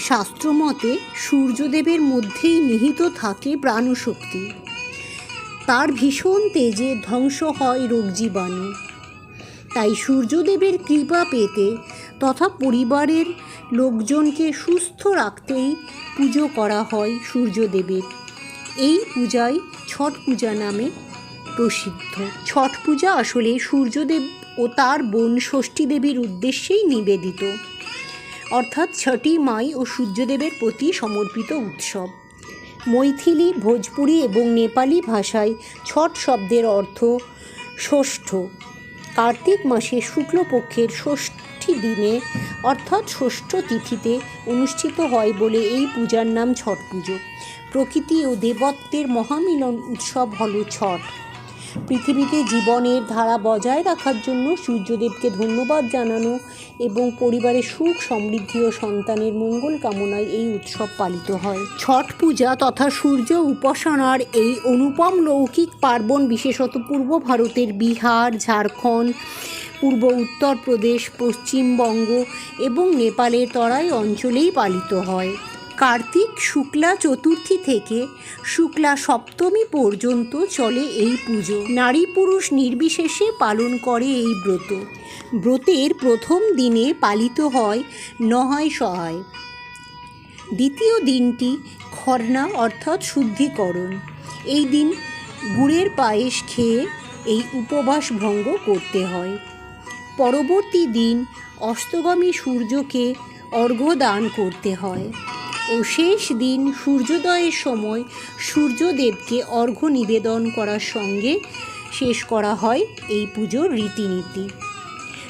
শাস্ত্রমতে সূর্যদেবের মধ্যেই নিহিত থাকে প্রাণশক্তি। তার ভীষণ তেজে ধ্বংস হয় রোগ জীবাণু। তাই সূর্যদেবের কৃপা পেতে তথা পরিবারের লোকজনকে সুস্থ রাখতেই পুজো করা হয় সূর্যদেবের। এই পূজাই ছট পূজা নামে প্রসিদ্ধ। ছট পূজা আসলে সূর্যদেব ও তার বোন ষষ্ঠী দেবীর উদ্দেশ্যেই নিবেদিত। অর্থাৎ ছটি মাই ও সূর্যদেবের প্রতি সমর্পিত উৎসব। মৈথিলি, ভোজপুরি এবং নেপালি ভাষায় ছট শব্দের অর্থ ষষ্ঠ। কার্তিক মাসে শুক্লপক্ষের ষষ্ঠী দিনে, অর্থাৎ ষষ্ঠ তিথিতে অনুষ্ঠিত হয় বলে এই পূজার নাম ছট পুজো। প্রকৃতি ও দেবত্বের মহামিলন উৎসব হল ছট। পৃথিবীতে জীবনের ধারা বজায় রাখার জন্য সূর্যদেবকে ধন্যবাদ জানানো এবং পরিবারের সুখ, সমৃদ্ধি ও সন্তানের মঙ্গল কামনায় এই উৎসব পালিত হয়। ছট পূজা তথা সূর্য উপাসনার এই অনুপম লৌকিক পার্বণ, বিশেষত পূর্ব ভারতের বিহার, ঝাড়খণ্ড, পূর্ব উত্তরপ্রদেশ, পশ্চিমবঙ্গ এবং নেপালের তরাই অঞ্চলেই পালিত হয়। কার্তিক শুক্লা চতুর্থী থেকে শুক্লা সপ্তমী পর্যন্ত চলে এই পুজো। নারী পুরুষ নির্বিশেষে পালন করে এই ব্রত। ব্রতের প্রথম দিনে পালিত হয় নহায় সহায়। দ্বিতীয় দিনটি খরনা অর্থাৎ শুদ্ধিকরণ। এই দিন গুড়ের পায়েস খেয়ে এই উপবাস ভঙ্গ করতে হয়। পরবর্তী দিন অস্তগামী সূর্যকে অর্ঘ্য দান করতে হয়। ও শেষ দিন সূর্যোদয়ের সময় সূর্যদেবকে অর্ঘ্য নিবেদন করার সঙ্গে শেষ করা হয় এই পুজোর রীতিনীতি।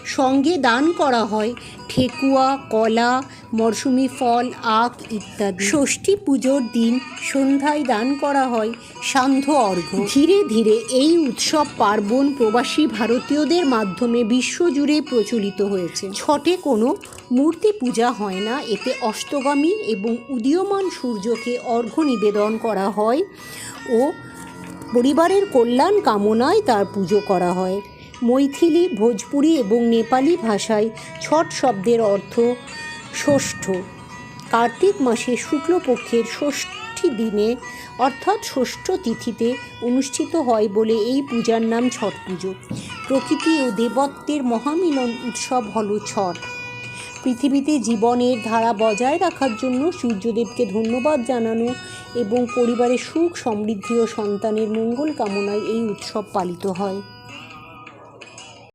সঙ্গে দান করা হয় ঠেকুয়া, কলা মরশুমি, ফল, আখ ইত্যাদি। ষষ্ঠী পুজোর দিন সন্ধ্যায় দান করা হয় সান্ধ্য অর্ঘ্য। ধীরে ধীরে এই উৎসব পার্বণ প্রবাসী ভারতীয়দের মাধ্যমে বিশ্বজুড়ে প্রচলিত হয়েছে। ছটে কোনো মূর্তি পূজা হয় না। এতে অষ্টগামী এবং উদীয়মান সূর্যকে অর্ঘ্য নিবেদন করা হয় ও পরিবারের কল্যাণ কামনায় তার পুজো করা হয়। মৈথিলি, ভোজপুরি এবং নেপালি ভাষায় ছট শব্দের অর্থ ষষ্ঠ। কার্তিক মাসে শুক্লপক্ষের ষষ্ঠী দিনে, অর্থাৎ ষষ্ঠ তিথিতে অনুষ্ঠিত হয় বলে এই পূজার নাম ছট পুজো। প্রকৃতি ও দেবত্বের মহামিলন উৎসব হল ছট। পৃথিবীতে জীবনের ধারা বজায় রাখার জন্য সূর্যদেবকে ধন্যবাদ জানানো এবং পরিবারের সুখ, সমৃদ্ধি ও সন্তানের মঙ্গল কামনায় এই উৎসব পালিত হয়।